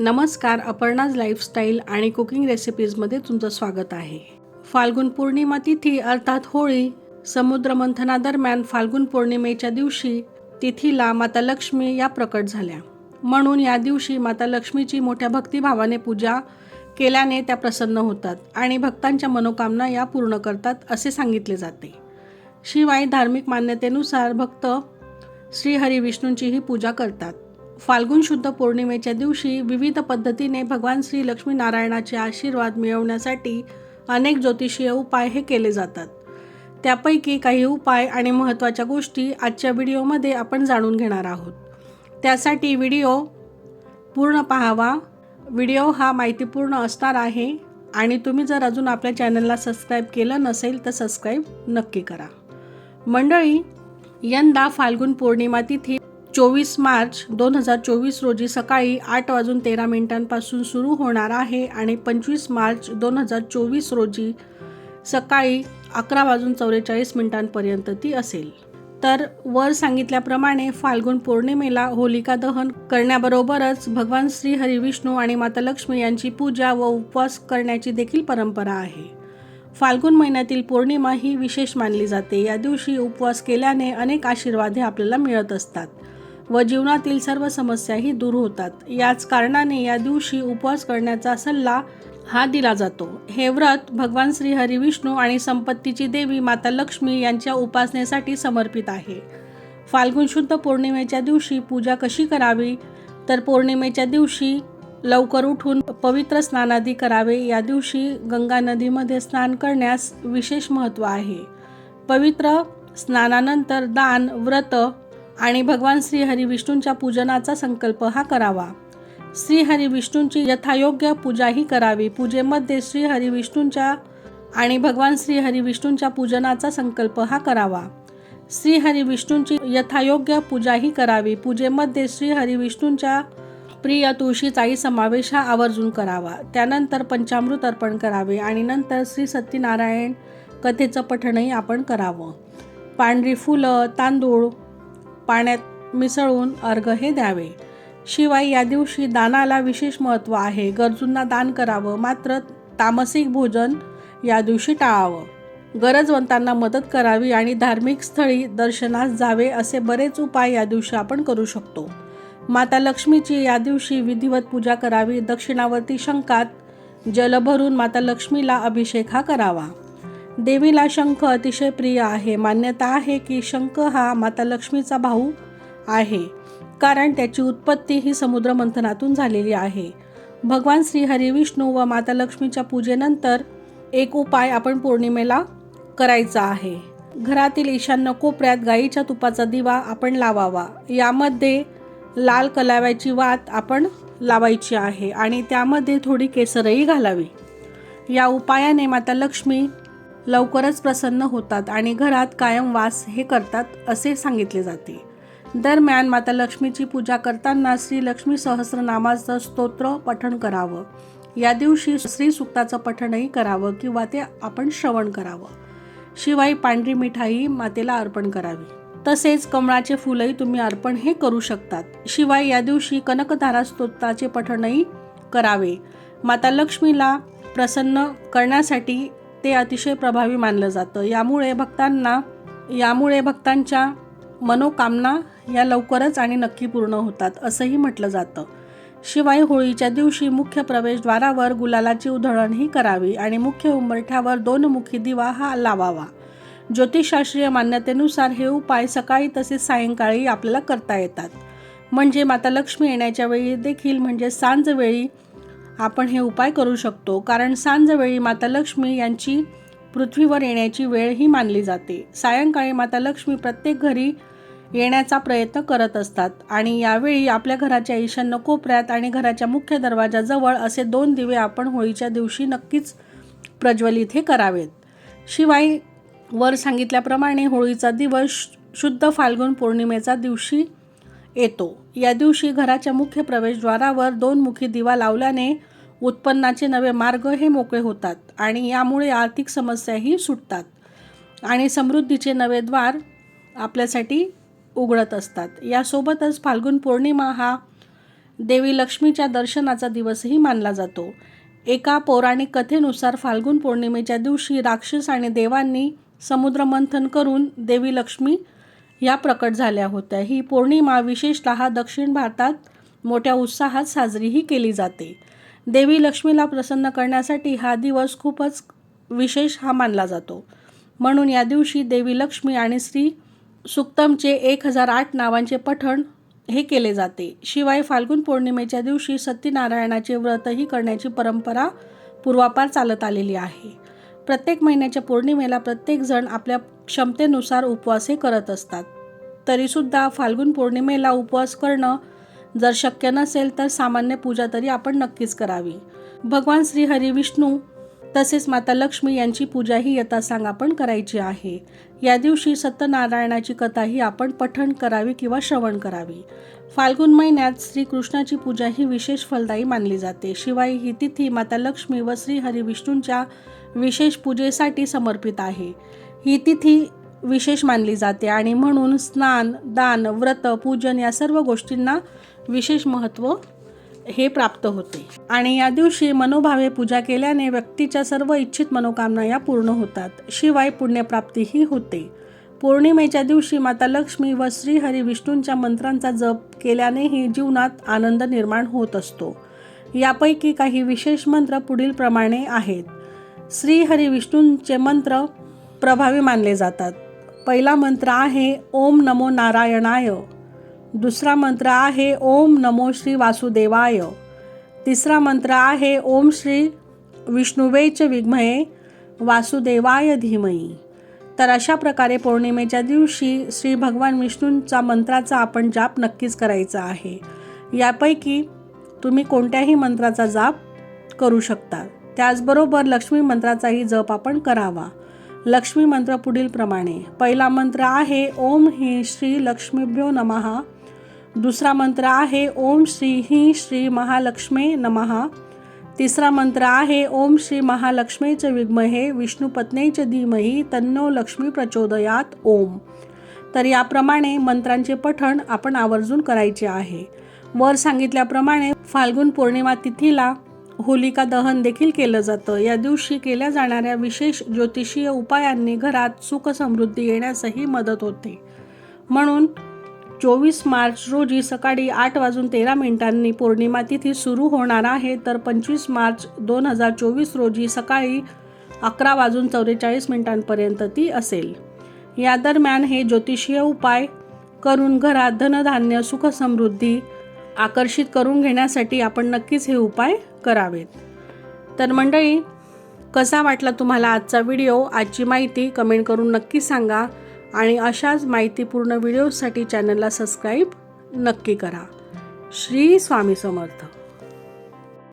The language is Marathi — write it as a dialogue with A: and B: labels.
A: नमस्कार अपर्णाज लाईफस्टाईल आणि कुकिंग रेसिपीजमध्ये तुमचं स्वागत आहे. फाल्गुन पौर्णिमा तिथी अर्थात होळी समुद्र मंथनादरम्यान फाल्गुन पौर्णिमेच्या दिवशी तिथीला माता लक्ष्मी या प्रकट झाल्या. म्हणून या दिवशी माता लक्ष्मीची मोठ्या भक्तिभावाने पूजा केल्याने त्या प्रसन्न होतात आणि भक्तांच्या मनोकामना या पूर्ण करतात असे सांगितले जाते. शिवाय धार्मिक मान्यतेनुसार भक्त श्रीहरी विष्णूंचीही पूजा करतात. फाल्गुन शुद्ध पौर्णिमेच्या दिवशी विविध पद्धतीने भगवान श्री लक्ष्मीनारायणाचे आशीर्वाद मिळवण्यासाठी अनेक ज्योतिषीय उपाय हे केले जातात. त्यापैकी काही उपाय आणि महत्त्वाच्या गोष्टी आजच्या व्हिडिओमध्ये आपण जाणून घेणार आहोत. त्यासाठी व्हिडिओ पूर्ण पाहावा. व्हिडिओ हा माहितीपूर्ण असणार आहे आणि तुम्ही जर अजून आपल्या चॅनलला सबस्क्राईब केलं नसेल तर सबस्क्राईब नक्की करा. मंडळी यंदा फाल्गुन पौर्णिमा तिथी चोवीस मार्च दोन हजार चोवीस रोजी सकाळी आठ वाजून तेरा मिनिटांपासून सुरू होणार आहे आणि पंचवीस मार्च दोन हजार चोवीस रोजी सकाळी अकरा वाजून चौवेचाळीस मिनिटांपर्यंत ती असेल. तर वर सांगितल्याप्रमाणे फाल्गुन पौर्णिमेला होलिका दहन करण्याबरोबरच भगवान श्री हरिविष्णू आणि माता लक्ष्मी यांची पूजा व उपवास करण्याची देखील परंपरा आहे. फाल्गुन महिन्यातील पौर्णिमा ही विशेष मानली जाते. या दिवशी उपवास केल्याने अनेक आशीर्वादे आपल्याला मिळत असतात. व जीवनातील सर्व समस्याही दूर होतात. याच कारणाने या दिवशी उपवास करण्याचा सल्ला हा दिला जातो. हे व्रत भगवान श्री हरिविष्णू आणि संपत्तीची देवी माता लक्ष्मी यांच्या उपासनेसाठी समर्पित आहे. फाल्गुन शुद्ध पौर्णिमेच्या दिवशी पूजा कशी करावी? तर पौर्णिमेच्या दिवशी लवकर उठून पवित्र स्नानादी करावे. या दिवशी गंगा नदीमध्ये स्नान करण्यास विशेष महत्त्व आहे. पवित्र स्नानानंतर दान व्रत आणि भगवान श्रीहरी विष्णूंच्या पूजनाचा संकल्प हा करावा. श्रीहरी विष्णूंची यथायोग्य पूजाही करावी. पूजेमध्ये श्रीहरी विष्णूंच्या आणि भगवान श्रीहरी विष्णूंच्या पूजनाचा संकल्प हा करावा. श्रीहरी विष्णूंची यथायोग्य पूजाही करावी. पूजेमध्ये श्रीहरी विष्णूंच्या प्रिय तुळशीचाही समावेश हा आवर्जून करावा. त्यानंतर पंचामृत अर्पण करावे आणि नंतर श्री सत्यनारायण कथेचं पठणही आपण करावं. पांढरी फुलं तांदूळ पाण्यात मिसळून अर्घ हे द्यावे. शिवाय या दिवशी दानाला विशेष महत्त्व आहे. गरजूंना दान करावं मात्र तामसिक भोजन या दिवशी टाळावं. गरजवंतांना मदत करावी आणि धार्मिक स्थळी दर्शनास जावे असे बरेच उपाय या दिवशी आपण करू शकतो. माता लक्ष्मीची या दिवशी विधिवत पूजा करावी दक्षिणावर्ती शंकात जल भरून माता लक्ष्मीला अभिषेक हा करावा. देवीला शंख अतिशय प्रिय आहे. मान्यता आहे की शंख हा माता लक्ष्मीचा भाऊ आहे. कारण त्याची उत्पत्ती ही समुद्र मंथनातून झालेली आहे. भगवान श्री हरी विष्णू व माता लक्ष्मीच्या पूजेनंतर एक उपाय आपण पौर्णिमेला करायचा आहे. घरातील ईशान्य कोपऱ्यात गाईच्या तुपाचा दिवा आपण लावावा. यामध्ये लाल कलाव्याची वात आपण लावायची आहे आणि त्यामध्ये थोडी केसरही घालावी. या उपायाने माता लक्ष्मी लवकरच प्रसन्न होतात आणि घरात कायम वास हे करतात असे सांगितले जाते. दरम्यान माता लक्ष्मीची पूजा करताना श्री लक्ष्मी सहस्रनामाचं स्तोत्र पठण करावं. या दिवशी श्री सुक्ताचं पठणही करावं किंवा ते आपण श्रवण करावं. शिवाय पांढरी मिठाई मातेला अर्पण करावी. तसेच कमळाचे फुलंही तुम्ही अर्पण हे करू शकतात. शिवाय या दिवशी कनकधारा स्तोत्राचे पठणही करावे. माता लक्ष्मीला प्रसन्न करण्यासाठी ते अतिशय प्रभावी मानलं जातं. यामुळे भक्तांना यामुळे भक्तांच्या मनोकामना या लवकरच आणि नक्की पूर्ण होतात असंही म्हटलं जातं. शिवाय होळीच्या दिवशी मुख्य प्रवेशद्वारावर गुलालाची उधळणही करावी आणि मुख्य उंबरठ्यावर दोन मुखी दिवा हा लावावा. ज्योतिषशास्त्रीय मान्यतेनुसार हे उपाय सकाळी तसेच सायंकाळी आपल्याला करता येतात. म्हणजे माता लक्ष्मी येण्याच्या वेळी देखील म्हणजे सांजवेळी आपण हे उपाय करू शकतो कारण सांजवेळी माता लक्ष्मी यांची पृथ्वीवर येण्याची वेळ ही मानली जाते. सायंकाळी माता लक्ष्मी प्रत्येक घरी येण्याचा प्रयत्न करत असतात आणि यावेळी आपल्या घराच्या ईशान्य कोपऱ्यात आणि घराच्या मुख्य दरवाजाजवळ असे दोन दिवे आपण होळीच्या दिवशी नक्कीच प्रज्वलित हे करावेत. शिवाय वर सांगितल्याप्रमाणे होळीचा दिवस शुद्ध फाल्गुन पौर्णिमेचा दिवशी येतो. या दिवशी घराच्या मुख्य प्रवेशद्वारावर दोन मुखी दिवा लावल्याने उत्पन्नाचे नवे मार्ग हे मोकळे होतात आणि यामुळे आर्थिक समस्याही सुटतात आणि समृद्धीचे नवे द्वार आपल्यासाठी उघडत असतात. यासोबतच फाल्गुन पौर्णिमा हा देवी लक्ष्मीच्या दर्शनाचा दिवसही मानला जातो. एका पौराणिक कथेनुसार फाल्गुन पौर्णिमेच्या दिवशी राक्षस आणि देवांनी समुद्रमंथन करून देवी लक्ष्मी या प्रकट झाल्या होत्या. ही पौर्णिमा विशेषतः दक्षिण भारतात मोठ्या उत्साहात साजरीही केली जाते. देवी लक्ष्मीला प्रसन्न करण्यासाठी हा दिवस खूपच विशेष हा मानला जातो. म्हणून या दिवशी देवी लक्ष्मी आणि श्री सुक्तमचे एक हजार आठ नावांचे पठण हे केले जाते. शिवाय फाल्गुन पौर्णिमेच्या दिवशी सत्यनारायणाचे व्रतही करण्याची परंपरा पूर्वापार चालत आलेली आहे. प्रत्येक महिन्याच्या पौर्णिमेला प्रत्येकजण आपल्या क्षमतेनुसार उपवास हे करत असतात. तरीसुद्धा फाल्गुन पौर्णिमेला उपवास करणं जर शक्य नसेल तर सामान्य पूजा तरी आपण नक्कीच करावी. भगवान श्री हरी विष्णू तसेच माता लक्ष्मी यांची पूजाही यथासांग आपण करायची आहे. या दिवशी सत्यनारायणाची कथाही आपण पठण करावी किंवा श्रवण करावी. फाल्गुन महिन्यात श्रीकृष्णाची पूजा ही विशेष फलदायी मानली जाते. शिवाय ही तिथी माता लक्ष्मी व श्री हरी विष्णूंच्या विशेष पूजेसाठी समर्पित आहे. ही तिथी विशेष मानली जाते आणि म्हणून स्नान दान व्रत पूजन या सर्व गोष्टींना विशेष महत्त्व हे प्राप्त होते. आणि या दिवशी मनोभावे पूजा केल्याने व्यक्तीच्या सर्व इच्छित मनोकामना या पूर्ण होतात. शिवाय पुण्यप्राप्तीही होते. पौर्णिमेच्या दिवशी माता लक्ष्मी व श्रीहरी विष्णूंच्या मंत्रांचा जप केल्यानेही जीवनात आनंद निर्माण होत असतो. यापैकी काही विशेष मंत्र पुढील प्रमाणे आहेत. श्रीहरी विष्णूंचे मंत्र प्रभावी मानले जातात. पहिला मंत्र आहे ओम नमो नारायणाय. दुसरा मंत्र आहे ओम नमो श्री वासुदेवाय. तिसरा मंत्र आहे ओम श्री विष्णुवेच विघ्मये वासुदेवाय धीमई तर अशा प्रकारे पौर्णिमेच्या दिवशी श्री भगवान विष्णूंचा मंत्राचा आपण जाप नक्कीच करायचा आहे. यापैकी तुम्ही कोणत्याही मंत्राचा जाप करू शकता. त्याचबरोबर लक्ष्मी मंत्राचाही जप आपण करावा. लक्ष्मी मंत्र पुढील प्रमाणे. पहिला मंत्र आहे ओम ही श्री लक्ष्मीभ्यो नमहा दुसरा मंत्र आहे ओम श्री ही श्री महालक्ष्मी नमहा तिसरा मंत्र आहे ओम श्री महालक्ष्मीचे विद्महे विष्णुपत्नीचे धीमही तन्नो लक्ष्मी प्रचोदयात ओम. तर याप्रमाणे मंत्रांचे पठण आपण आवर्जून करायचे आहे. वर सांगितल्याप्रमाणे फाल्गुन पौर्णिमा तिथीला होलिका दहन देखील केलं जातं. या दिवशी केल्या जाणाऱ्या विशेष ज्योतिषीय उपायांनी घरात सुख समृद्धी येण्यासही मदत होते. म्हणून चोवीस मार्च रोजी सकाळी आठ वाजून तेरा मिनिटांनी पौर्णिमा तिथी सुरू होणार आहे. तर पंचवीस मार्च दोन हजार चोवीस रोजी सकाळी अकरा वाजून चौवेचाळीस मिनिटांपर्यंत ती असेल. या दरम्यान हे ज्योतिषीय उपाय करून घरात धनधान्य सुख समृद्धी आकर्षित करून घेण्यासाठी आपण नक्कीच हे उपाय करावेत. तर मंडळी कसा वाटला तुम्हाला आजचा व्हिडिओ? आजची माहिती कमेंट करून नक्की सांगा आणि अशाच माहितीपूर्ण व्हिडिओसाठी चॅनलला सबस्क्राईब नक्की करा. श्री स्वामी समर्थ.